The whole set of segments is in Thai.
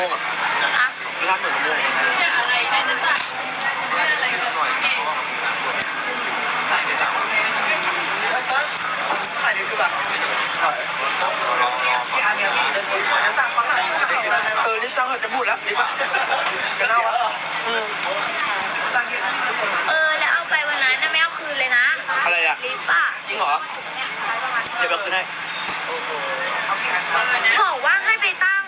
ยิ่งนหนึ่งหรอเดี๋ยวไปคืนให้บอกว่าให้ไปตั้ง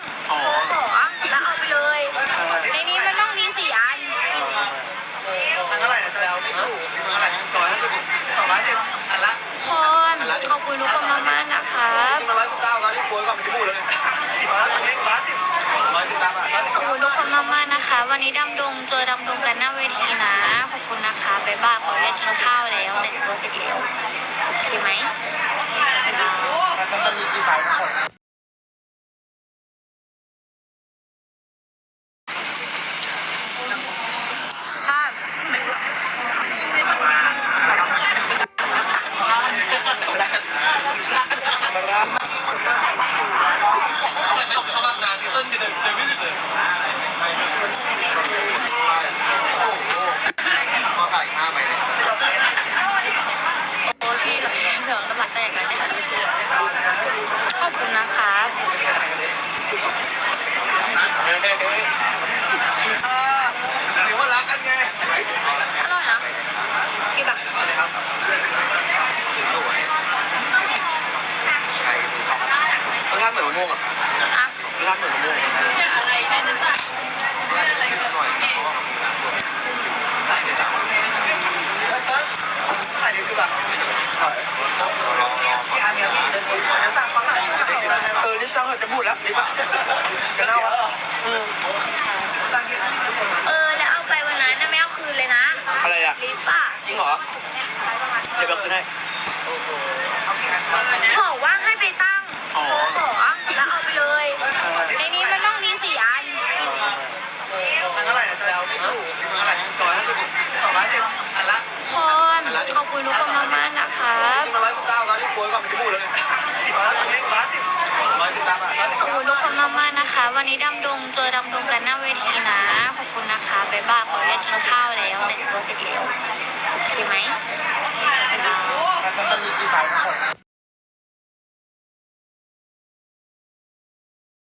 วันนี้ดำดงเจอดำดงกันหน้าเวทีนะ ขอบคุณนะคะบ๊ายบายขอแยกกินข้าวแล้วแต่งตัวเสร็จแล้วโอเคไหมบ๊ายบาย มันมีกี่สายทั้งหมด ค่ะ ก็ไก่ห้าใบเลย โอ้พี่เราเดี๋ยวน้ำลายแตกแล้วเนี่ยขอบคุณนะคะ หรือว่ารักกันไง อร่อยนะกินแบบ รสชาติเห มือนมะม่วงอะอะรสชาติเหมือนมะม่วงอะไรแค่นั้นจ้ะไข่นี่คือแบบที่อันเนี้ยพี่จะสั่งเขาสั่งเออนี่สั่งเขาจะพูดแล้วนี่ปะจะเล่าอืมสั่งที่อันเออแล้วเอาไปวันนั้นนะไม่เอาคืนเลยนะอะไรอะลิปอะจริงเหรอเดี๋ยวไปคืนให้บอกว่าให้ไปตั้งอ๋อ ขอแล้วเอาไปเลย ในนี้มันต้องมีสี่อัน อันเท่าไหร่นะจ๊ะไม่ถูกเท่าไหร่ สองร้อยห้าสิบอันละคนขอบคุณทุกคนมากๆนะคะนี่มาร้อยสิบเก้าร้อยสิบโวยก่อนมันจะพูดแล้วไงร้อยตอนนี้ร้อยสิบร้อยสิบเก้าขอบคุณทุกคนมากๆนะคะ วันนี้ดำดงเจอดำดงกันหน้าเวทีนะ ขอบคุณนะคะบ๊ายบายขอแยกกินข้าวแล้วแต่งตัวเสร็จแล้วโอเคไหมบ๊ายบาย